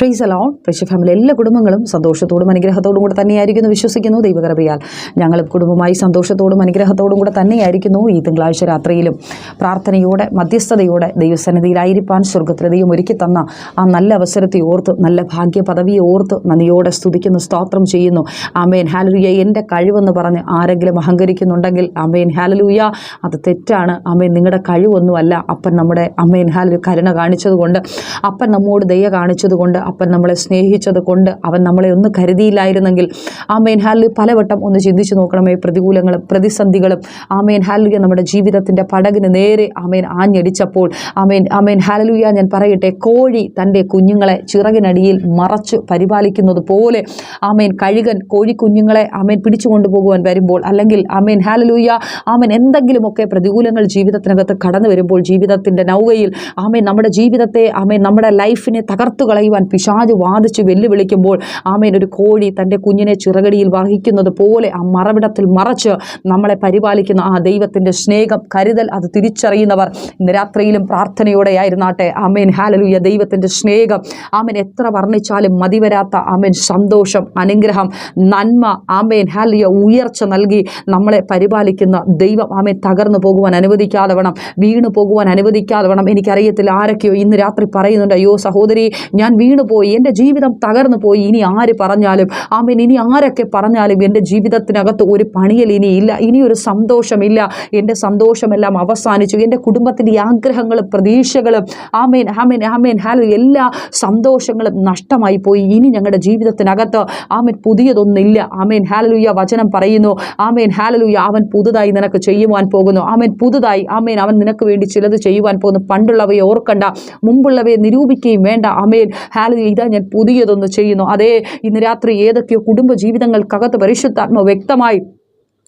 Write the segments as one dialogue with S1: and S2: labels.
S1: ഷെയ്സ് alone fresh family എല്ലാ കുടുംബങ്ങളും സന്തോഷത്തോടും അനുഗ്രഹത്തോടും കൂടെ തന്നെയായിരിക്കുന്നു വിശ്വസിക്കുന്നു ദൈവകൃപയാൽ. ഞങ്ങളും കുടുംബമായി സന്തോഷത്തോടും അനുഗ്രഹത്തോടും കൂടെ തന്നെയായിരിക്കുന്നു ഈ തിങ്കളാഴ്ച രാത്രിയിലും. പ്രാർത്ഥനയോടെ മധ്യസ്ഥതയോടെ ദൈവസന്നിധിയിലായിരിക്കാൻ സ്വർഗത്തിലെ ദൈവം ഒരുക്കി തന്ന ആ നല്ല അവസരത്തെ ഓർത്ത് നല്ല ഭാഗ്യ പദവിയെ ഓർത്ത് നന്ദിയോടെ സ്തുതിക്കുന്നു സ്തോത്രം ചെയ്യുന്നു. ആമേൻ. ഹാലലൂയ എന്റെ കഴിവെന്ന് പറഞ്ഞ് ആരെങ്കിലും അഹങ്കരിക്കുന്നുണ്ടെങ്കിൽ ആമേൻ ഹാലലൂയ അത് തെറ്റാണ്. ആമേൻ. നിങ്ങളുടെ കഴിവൊന്നുമല്ല. അപ്പൻ നമ്മുടെ അമ്മേൻ ഹാലു കരുണ കാണിച്ചതുകൊണ്ട് അപ്പൻ നമ്മോട് ദയ കാണിച്ചതുകൊണ്ട് അപ്പൻ നമ്മളെ സ്നേഹിച്ചത് കൊണ്ട് അവൻ നമ്മളെ ഒന്ന് കരുതിയില്ലായിരുന്നെങ്കിൽ ആമേൻ മേൻഹാലിൽ പലവട്ടം ഒന്ന് ചിന്തിച്ചു നോക്കണമേ പ്രതികൂലങ്ങളും പ്രതിസന്ധികളും ആമേൻ ഹാലുയ നമ്മുടെ ജീവിതത്തിന്റെ പടകിന് നേരെ ആമേൻ ആഞ്ഞടിച്ചപ്പോൾ ആമേൻ ആമേൻ ഹാലലുയ ഞാൻ പറയട്ടെ കോഴി തന്റെ കുഞ്ഞുങ്ങളെ ചിറകിനടിയിൽ മറച്ച് പരിപാലിക്കുന്നത് പോലെ ആമേൻ കഴുകൻ കോഴിക്കുഞ്ഞുങ്ങളെ ആമേൻ പിടിച്ചു കൊണ്ടുപോകുവാൻ വരുമ്പോൾ അല്ലെങ്കിൽ ആമേൻ ഹാലലൂയ ആമേൻ എന്തെങ്കിലുമൊക്കെ പ്രതികൂലങ്ങൾ ജീവിതത്തിനകത്ത് കടന്നു വരുമ്പോൾ ജീവിതത്തിന്റെ നൗകയിൽ ആമേൻ നമ്മുടെ ജീവിതത്തെ ആമേൻ നമ്മുടെ ലൈഫിനെ തകർത്തു കളയുവാൻ പിശാജ് വാദിച്ച് വെല്ലുവിളിക്കുമ്പോൾ ആമേൻ ഒരു കോഴി തന്റെ കുഞ്ഞിനെ ചിറകടിയിൽ വഹിക്കുന്നത് പോലെ ആ മറവിടത്തിൽ മറച്ച് നമ്മളെ പരിപാലിക്കുന്ന ആ ദൈവത്തിന്റെ സ്നേഹം കരുതൽ അത് തിരിച്ചറിയുന്നവർ ഇന്ന് രാത്രിയിലും പ്രാർത്ഥനയോടെ ആയിരുന്നാട്ടെ ആമേൻ. ഹാലലൂയ ദൈവത്തിന്റെ സ്നേഹം. ആമേൻ. എത്ര വർണിച്ചാലും മതിവരാത്ത ആമേൻ സന്തോഷം അനുഗ്രഹം നന്മ ആമേൻ. ഹാലിയ ഉയർച്ച നൽകി നമ്മളെ പരിപാലിക്കുന്ന ദൈവം ആമേൻ തകർന്നു പോകുവാൻ അനുവദിക്കാതെ വേണം വീണു പോകുവാൻ അനുവദിക്കാതെ വേണം. എനിക്കറിയത്തില്ല ആരൊക്കെയോ ഇന്ന് രാത്രി പറയുന്നുണ്ട് അയ്യോ സഹോദരി ഞാൻ വീണുപോയി എന്റെ ജീവിതം തകർന്നു പോയി. ഇനി ആര് പറഞ്ഞാലും ആമേൻ ഇനി ആരൊക്കെ പറഞ്ഞാലും എന്റെ ജീവിതത്തിനകത്ത് ഒരു പണിയൽ ഇനിയില്ല ഇനി ഒരു സന്തോഷമില്ല. എന്റെ സന്തോഷമെല്ലാം അവസാനിച്ചു. എന്റെ കുടുംബത്തിന്റെ ആഗ്രഹങ്ങളും പ്രതീക്ഷകളും ആമേൻ ആമേൻ ആമേൻ ഹാലോ എല്ലാ സന്തോഷങ്ങളും നഷ്ടമായി പോയി. ഇനി ഞങ്ങളുടെ ജീവിതത്തിനകത്ത് ആമേൻ പുതിയതൊന്നില്ല ആമേൻ ഹാലലുയ്യ വചനം പറയുന്നു. ആമേൻ ഹാലലുയ്യ അവൻ പുതുതായി നിനക്ക് ചെയ്യുവാൻ പോകുന്നു. ആമേൻ പുതുതായി ആമേൻ അവൻ നിനക്ക് വേണ്ടി ചിലത് ചെയ്യുവാൻ പോകുന്നു. പണ്ടുള്ളവയെ ഓർക്കണ്ട മുമ്പുള്ളവയെ നിരൂപിക്കുകയും വേണ്ട. ആമേൻ ഹാലലുയ ഇതാ ഞാൻ പുതിയതൊന്ന് ചെയ്യുന്നു. അതേ ഇന്ന് രാത്രി ഏതൊക്കെയോ കുടുംബ ജീവിതങ്ങൾക്കകത്ത് പരിശുദ്ധാത്മ വ്യക്തമായി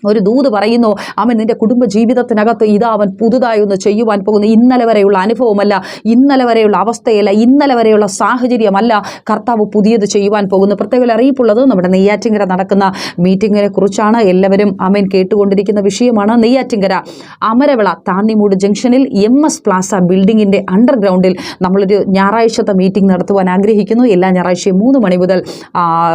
S1: ഒരു ദൂത് പറയുന്നു അവൻ നിന്റെ കുടുംബ ജീവിതത്തിനകത്ത് ഇതാ അവൻ പുതുതായി ഒന്ന് ചെയ്യുവാൻ പോകുന്നു. ഇന്നലെ വരെയുള്ള അനുഭവമല്ല ഇന്നലെ വരെയുള്ള അവസ്ഥയല്ല ഇന്നലെ വരെയുള്ള സാഹചര്യമല്ല. കർത്താവ് പുതിയത് ചെയ്യുവാൻ പോകുന്നു. പ്രത്യേക അറിയിപ്പുള്ളത് നമ്മുടെ നെയ്യാറ്റിങ്കര നടക്കുന്ന മീറ്റിങ്ങിനെ കുറിച്ചാണ്. എല്ലാവരും അമൻ കേട്ടുകൊണ്ടിരിക്കുന്ന വിഷയമാണ്. നെയ്യാറ്റിങ്കര അമരവിള താന്നിമൂട് ജംഗ്ഷനിൽ എം എസ് പ്ലാസ ബിൽഡിങ്ങിന്റെ അണ്ടർഗ്രൗണ്ടിൽ നമ്മളൊരു ഞായറാഴ്ചത്തെ മീറ്റിംഗ് നടത്തുവാൻ ആഗ്രഹിക്കുന്നു. എല്ലാ ഞായറാഴ്ചയും മൂന്ന് മണി മുതൽ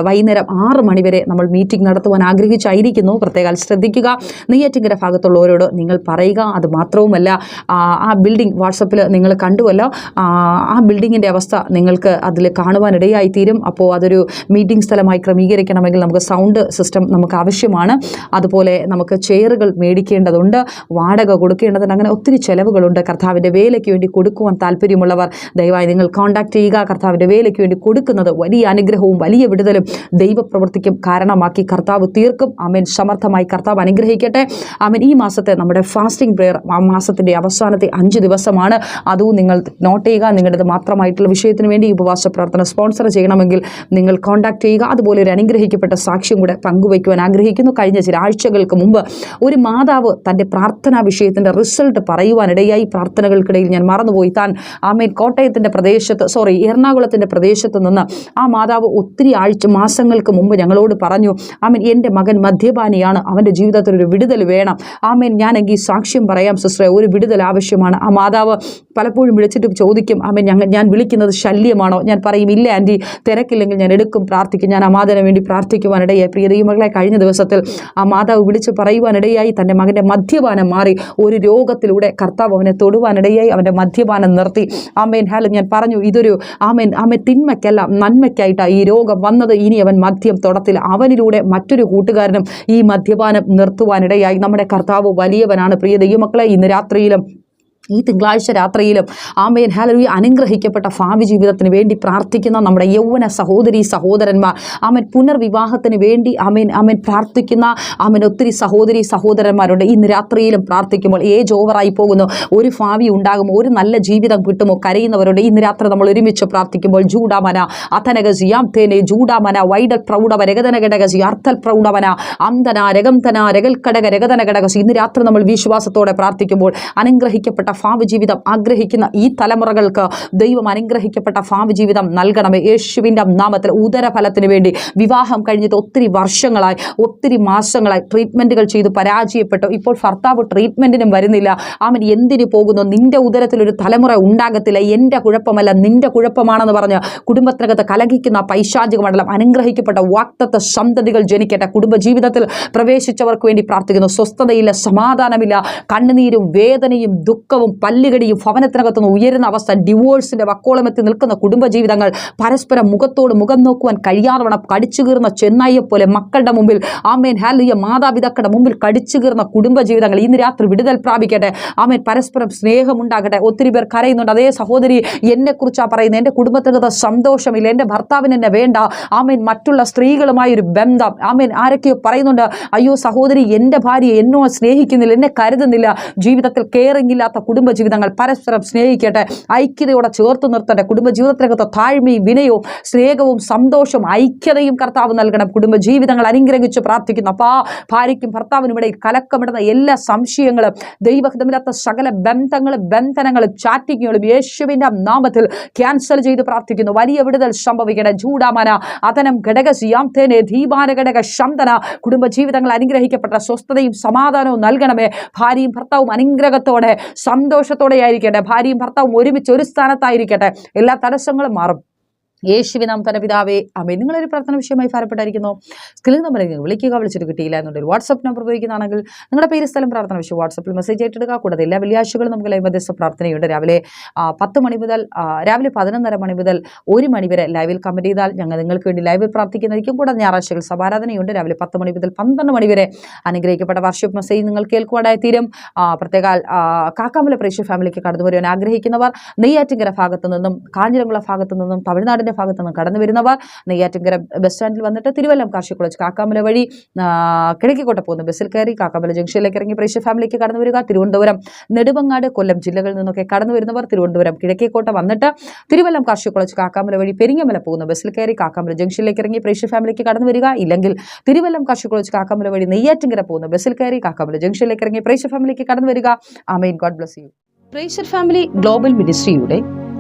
S1: വൈകുന്നേരം ആറ് മണി വരെ നമ്മൾ മീറ്റിംഗ് നടത്തുവാൻ ആഗ്രഹിച്ചായിരിക്കുന്നു. പ്രത്യേകം ശ്രദ്ധിക്കുക. നെയ്യാറ്റിങ്കര ഭാഗത്തുള്ളവരോട് നിങ്ങൾ പറയുക. അത് മാത്രവുമല്ല ആ, ബിൽഡിംഗ് വാട്സപ്പിൽ നിങ്ങൾ കണ്ടുവല്ലോ. ആ, ബിൽഡിങ്ങിന്റെ അവസ്ഥ നിങ്ങൾക്ക് അതിൽ കാണുവാനിടയായി തീരും അപ്പോൾ അതൊരു മീറ്റിംഗ് സ്ഥലമായി ക്രമീകരിക്കണമെങ്കിൽ നമുക്ക് സൗണ്ട് സിസ്റ്റം നമുക്ക് ആവശ്യമാണ്. അതുപോലെ നമുക്ക് ചെയറുകൾ മേടിക്കേണ്ടതുണ്ട് വാടക കൊടുക്കേണ്ടതുണ്ട് അങ്ങനെ ഒത്തിരി ചിലവുകളുണ്ട്. കർത്താവിന്റെ വേലയ്ക്ക് വേണ്ടി കൊടുക്കുവാൻ താല്പര്യമുള്ളവർ ദയവായി നിങ്ങൾ കോൺടാക്ട് ചെയ്യുക. കർത്താവിന്റെ വേലയ്ക്ക് വേണ്ടി കൊടുക്കുന്നത് വലിയ അനുഗ്രഹവും വലിയ വിടുതലും ദൈവപ്രവൃത്തിക്കും കാരണമാക്കി കർത്താവ് തീർക്കും. അമേൻ സമർത്ഥമായി അനുഗ്രഹിക്കട്ടെ. അവൻ ഈ മാസത്തെ നമ്മുടെ ഫാസ്റ്റിംഗ് പ്രെയർ ആ മാസത്തിന്റെ അവസാനത്തെ അഞ്ച് ദിവസമാണ്. അതും നിങ്ങൾ നോട്ട് ചെയ്യുക. നിങ്ങളുടേത് മാത്രമായിട്ടുള്ള വിഷയത്തിന് വേണ്ടി ഉപവാസ പ്രാർത്ഥന സ്പോൺസർ ചെയ്യണമെങ്കിൽ നിങ്ങൾ കോൺടാക്ട് ചെയ്യുക. അതുപോലെ ഒരു അനുഗ്രഹിക്കപ്പെട്ട സാക്ഷ്യം കൂടെ പങ്കുവയ്ക്കുവാൻ ആഗ്രഹിക്കുന്നു. കഴിഞ്ഞ ചില ആഴ്ചകൾക്ക് മുമ്പ് ഒരു മാതാവ് തന്റെ പ്രാർത്ഥനാ വിഷയത്തിന്റെ റിസൾട്ട് പറയുവാനിടയായി. പ്രാർത്ഥനകൾക്കിടയിൽ ഞാൻ മറന്നുപോയി. താൻ ആമേൻ കോട്ടയത്തിന്റെ പ്രദേശത്ത് സോറി എറണാകുളത്തിന്റെ പ്രദേശത്ത് നിന്ന് ആ മാതാവ് ഒത്തിരി ആഴ്ച മാസങ്ങൾക്ക് മുമ്പ് ഞങ്ങളോട് പറഞ്ഞു ആമീൻ എന്റെ മകൻ മദ്യപാനിയാണ്. അവന്റെ ജീവിതത്തിൽ ഒരു വിടുതൽ വേണം. ആമേൻ. ഞാനെങ്കിൽ സാക്ഷ്യം പറയാം സിസ്റ്ററെ. ഒരു വിടുതൽ ആവശ്യമാണ്. ആ മാതാവ് പലപ്പോഴും വിളിച്ചിട്ട് ചോദിക്കും അമ്മ ഞങ്ങൾ ഞാൻ വിളിക്കുന്നത് ശല്യമാണോ? ഞാൻ പറയും ഇല്ല ആന്റി തിരക്കില്ലെങ്കിൽ ഞാൻ എടുക്കും പ്രാർത്ഥിക്കും. ഞാൻ ആ മാതാവിന് വേണ്ടി പ്രാർത്ഥിക്കുവാനിടയായി. പ്രിയ ദൈവമകളെ കഴിഞ്ഞ ദിവസത്തിൽ ആ മാതാവ് വിളിച്ച് പറയുവാനിടയായി തന്റെ മകന്റെ മദ്യപാനം മാറി ഒരു രോഗത്തിലൂടെ കർത്താവ് അവനെ തൊടുവാനിടയായി അവന്റെ മദ്യപാനം നിർത്തി. ആമേൻ ഹാല ഞാൻ പറഞ്ഞു ഇതൊരു ആമേൻ ആമേ തിന്മയ്ക്കല്ല നന്മയ്ക്കായിട്ടാണ് ഈ രോഗം വന്നത്. ഇനി അവൻ മദ്യം തുടത്തിൽ അവനിലൂടെ മറ്റൊരു കൂട്ടുകാരനും ഈ മദ്യപാനം നിർത്തുവാനിടയായി. നമ്മുടെ കർത്താവ് വലിയവനാണ്. പ്രിയ ദൈവമക്കളെ ഇന്ന് രാത്രിയിലും ഈ തിങ്കളാഴ്ച രാത്രിയിലും ആമയൻ ഹാലലൂയ അനുഗ്രഹിക്കപ്പെട്ട ഭാവി ജീവിതത്തിന് വേണ്ടി പ്രാർത്ഥിക്കുന്ന നമ്മുടെ യൗവന സഹോദരി സഹോദരന്മാർ. ആമൻ പുനർവിവാഹത്തിന് വേണ്ടി ആമേൻ ആമേൻ പ്രാർത്ഥിക്കുന്ന ആമൻ ഒത്തിരി സഹോദരി സഹോദരന്മാരുണ്ട്. ഇന്ന് രാത്രിയിലും പ്രാർത്ഥിക്കുമ്പോൾ ഏജ് ഓവറായി പോകുന്നു. ഒരു ഭാവി ഉണ്ടാകുമോ ഒരു നല്ല ജീവിതം കിട്ടുമോ കരയുന്നവരുണ്ട്. ഇന്ന് രാത്രി നമ്മൾ ഒരുമിച്ച് പ്രാർത്ഥിക്കുമ്പോൾ ജൂഡാമന അഥനഗസിയാം തേനെ ജൂഡാമന വൈഡൽ പ്രൗഢവ രഗതന ഘടകസി അർത്ഥൽ പ്രൗഢവന അന്തന രഗംതന രഗൽക്കടക രഗതന ഘടകസി. ഇന്ന് രാത്രി നമ്മൾ വിശ്വാസത്തോടെ പ്രാർത്ഥിക്കുമ്പോൾ അനുഗ്രഹിക്കപ്പെട്ട ഭാവി ജീവിതം ആഗ്രഹിക്കുന്ന ഈ തലമുറകൾക്ക് ദൈവം അനുഗ്രഹിക്കപ്പെട്ട ഭാവി ജീവിതം നൽകണമേ. യേശുവിന്റെ നാമത്തിൽ ഉദരഫലത്തിന് വേണ്ടി വിവാഹം കഴിഞ്ഞിട്ട് ഒത്തിരി വർഷങ്ങളായി ഒത്തിരി മാസങ്ങളായി ട്രീറ്റ്മെന്റുകൾ ചെയ്ത് പരാജയപ്പെട്ടു. ഇപ്പോൾ ഭർത്താവ് ട്രീറ്റ്മെന്റിനും വരുന്നില്ല. അവൻ എന്തിനു പോകുന്നു? നിന്റെ ഉദരത്തിലൊരു തലമുറ ഉണ്ടാകത്തില്ല. എന്റെ കുഴപ്പമല്ല നിന്റെ കുഴപ്പമാണെന്ന് പറഞ്ഞ് കുടുംബത്തിനകത്ത് കലഹിക്കുന്ന പൈശാചിക മണ്ഡലം അനുഗ്രഹിക്കപ്പെട്ട വാക്തത്വ സന്തതികൾ ജനിക്കട്ടെ. കുടുംബജീവിതത്തിൽ പ്രവേശിച്ചവർക്ക് വേണ്ടി പ്രാർത്ഥിക്കുന്നു. സ്വസ്ഥതയില്ല സമാധാനമില്ല. കണ്ണുനീരും വേദനയും ദുഃഖവും പല്ലുകടിയും ഭവനത്തിനകത്തുനിന്ന് ഉയരുന്ന അവസ്ഥ ഡിവോഴ്സിന്റെ വക്കോളമെത്തി നിൽക്കുന്ന കുടുംബജീവിതങ്ങൾ പരസ്പരം മുഖത്തോട് മുഖം നോക്കുവാൻ കഴിയാതവണ്ണം കടിച്ചു കീറുന്ന ചെന്നായിയെ പോലെ മക്കളുടെ മുമ്പിൽ ആമേൻ ഹാലിയ മാതാപിതാക്കളുടെ മുമ്പിൽ കടിച്ചു കീറുന്ന കുടുംബജീവിതങ്ങൾ ഇന്ന് രാത്രി വിടുതൽ പ്രാപിക്കട്ടെ. ആമേൻ പരസ്പരം സ്നേഹമുണ്ടാകട്ടെ. ഒത്തിരി പേർ കരയുന്നുണ്ട്. അതേ സഹോദരി എന്നെക്കുറിച്ചാണ് പറയുന്നത്. എന്റെ കുടുംബത്തിനകത്ത് സന്തോഷമില്ല. എന്റെ ഭർത്താവിന് എന്നെ വേണ്ട. ആമേൻ മറ്റുള്ള സ്ത്രീകളുമായി ഒരു ബന്ധം. ആമേൻ ആരൊക്കെയോ പറയുന്നുണ്ട്. അയ്യോ സഹോദരി എന്റെ ഭാര്യ എന്നോ സ്നേഹിക്കുന്നില്ല. എന്നെ കരുതുന്നില്ല. ജീവിതത്തിൽ കെയറിംഗ് ഇല്ലാത്ത കുടുംബജീവിതങ്ങൾ പരസ്പരം സ്നേഹിക്കട്ടെ ഐക്യതയോടെ ചേർത്ത് നിർത്തട്ടെ കുടുംബജീവിതത്തിനകത്ത് താഴ്മയും വിനയവും സ്നേഹവും സന്തോഷവും ഐക്യതയും കർത്താവ് നൽകണം. കുടുംബജീവിതങ്ങൾ അനുഗ്രഹിച്ച് പ്രാർത്ഥിക്കുന്നു. അപ്പാ ഭാര്യയ്ക്കും ഭർത്താവിനും ഇടയിൽ കലക്കമിടുന്ന എല്ലാ സംശയങ്ങളും ദൈവഹിതമില്ലാത്ത സകല ബന്ധങ്ങളും ബന്ധനങ്ങളും ചാറ്റിങ്ങുകളും യേശുവിന്റെ നാമത്തിൽ ക്യാൻസൽ ചെയ്ത് പ്രാർത്ഥിക്കുന്നു. വലിയ വിടുതൽ സംഭവിക്കണം. ചൂടാമന അതനം ഘടക സിയാംതേനെ ദീപാന ഘടക ശന്തന കുടുംബജീവിതങ്ങൾ അനുഗ്രഹിക്കപ്പെട്ട സ്വസ്ഥതയും സമാധാനവും നൽകണമേ. ഭാര്യയും ഭർത്താവും അനുഗ്രഹത്തോടെ സന്തോഷത്തോടെ ആയിരിക്കട്ടെ ഭാര്യയും ഭർത്താവും ഒരുമിച്ച് ഒരു സ്ഥാനത്തായിരിക്കട്ടെ. എല്ലാ തടസ്സങ്ങളും മാറും. യേശുവി നാം തന്നെ പിതാവേ അമ്മേ നിങ്ങളൊരു പ്രാർത്ഥന വിഷയമായി ഭാരപ്പെട്ടായിരിക്കുന്നു സ്കിൽ നമ്പർ വിളിക്കുക വിളിച്ചിട്ട് കിട്ടിയില്ല എന്നുണ്ടെങ്കിൽ വാട്സപ്പ് നമ്പർ ഉപയോഗിക്കുന്നതാണെങ്കിൽ നിങ്ങളുടെ പേര് സ്ഥലം പ്രാർത്ഥന വിഷയം വാട്സപ്പിൽ മെസ്സേജ് ആയിട്ടെടുക്കുക. കൂടാതെ എല്ലാ വെള്ളിയാഴ്ചകളും നമുക്ക് ലൈവ് മധ്യസ്ഥ പ്രാർത്ഥനയുണ്ട്. രാവിലെ പത്ത് മണി മുതൽ രാവിലെ പതിനൊന്നര മണി മുതൽ ഒരു മണി വരെ ലൈവിൽ കമന്റ് ചെയ്താൽ ഞങ്ങൾ നിങ്ങൾക്ക് വേണ്ടി ലൈവിൽ പ്രാർത്ഥിക്കുന്നതായിരിക്കും. കൂടാതെ ഞായറാഴ്ചകൾ സമാരാധനയുണ്ട്. രാവിലെ പത്ത് മണി മുതൽ പന്ത്രണ്ട് മണി വരെ അനുഗ്രഹിക്കപ്പെട്ട വർഷിപ്പ് മെസ്സേജ് നിങ്ങൾ കേൾക്കുവാനായി തീരും. പ്രത്യേക കാക്കാമല പ്രേക്ഷക ഫാമിലിക്ക് കടന്നു വരുവാൻ ആഗ്രഹിക്കുന്നവർ നെയ്യാറ്റിങ്കര ഭാഗത്തു നിന്നും കാഞ്ഞിരംകുള ഭാഗത്തു നിന്നും തമിഴ്നാടിന്റെ ഭാഗത്തു നിന്ന് കടന്നു വരുന്നവർ നെയ്യാറ്റിങ്കര ബസ് സ്റ്റാൻഡിൽ വന്നിട്ട് തിരുവല്ലം കാർഷിക കോളേജ് കാക്കാമല വഴി കിഴക്കിക്കോട്ട പോകുന്ന ബസ്സിൽ കയറി കാക്കാമല ജംഗ്ഷനിലേക്ക് ഇറങ്ങി പ്രേക്ഷ ഫാമിലിക്ക് കടന്നു വരിക. തിരുവനന്തപുരം നെടുമങ്ങാട് കൊല്ലം ജില്ലകളിൽ നിന്നൊക്കെ കടന്നു വരുന്നവർ തിരുവനന്തപുരം കിഴക്കേക്കോട്ട വന്നിട്ട് തിരുവല്ലം കാർഷിക കോളേജ് കാക്കാമല വഴി പെരിങ്ങമല പോകുന്ന ബസ്സിൽ കയറി കാക്കാമല ജംഗ്ഷനിലേക്ക് ഇറങ്ങി പ്രേക്ഷ ഫാമിലിക്ക് കടന്നു വരിക. ഇല്ലെങ്കിൽ തിരുവല്ലം കാർഷിക കോളേജ് കാക്കാമല വഴി നെയ്യാറ്റിങ്കര പോകുന്ന ബസ്സിൽ കയറി കാക്കാമല ജംഗ്ഷനിലേക്ക് ഇറങ്ങി പ്രേക്ഷ ഫാമിലിക്ക് കടന്നു വരിക. ആമേൻ. God bless you. പ്രേഷർ family global മിനിസ്ട്രിയുടെ